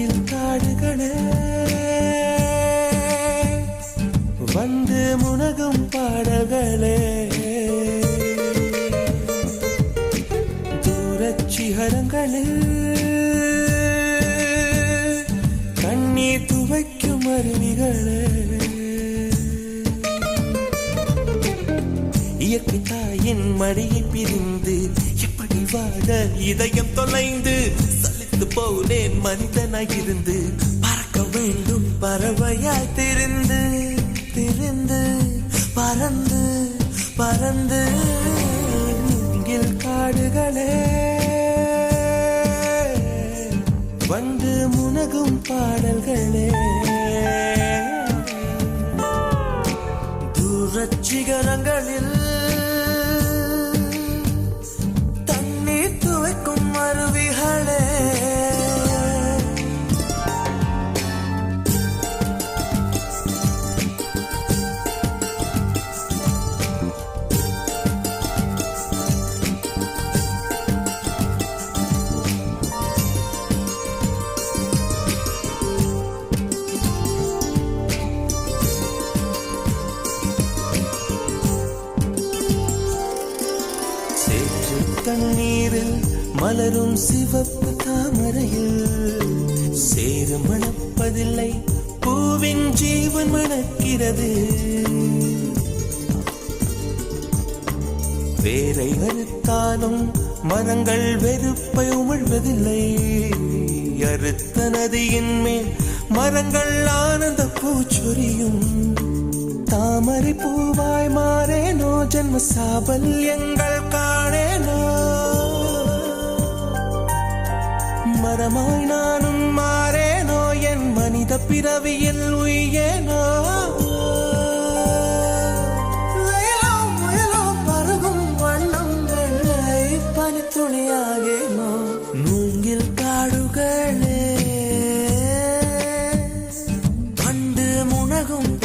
மூங்கில் காடுகளே. வந்து முனகும் பாடல்களே. தூரச்சிகரங்களில் கண்ணீர் துவைக்கும் அருவிகளே. இயற்கை தாயின் மடியை பிரிந்து எப்படி வாழ இதயம் தொலைந்து சலித்து போனேன் மனிதனாயிருந்து பறக்க வேண்டும் பறவையாய் திருந்து திருந்து பறந்து பறந்து மூங்கில் காடுகளே. வந்து முனகும் பாடல்களே. தூரச் சிகரங்களில் சேற்று தண்ணீரில் மலரும் சிவப்பு தாமரையில் சேறு மணப்பதில்லை பூவின் ஜீவன் மணக்கிறது. வேரை அறுத்தாலும் மரங்கள் வெறுப்பை உமிழ்வதில்லை. அறுத்த நதியின் மேல் மரங்கள் ஆனந்த பூச்சொரியும் தாமரை பூவாய் மா ஜென்ம சாபல்யங்கள் காணேனோ? மரமாய் நானும் மாறேனோ? என் மனித பிறவியில் உய்யேனோ? துணியாகேனோ மூங்கில் காடுகளே கண்டு முனகும்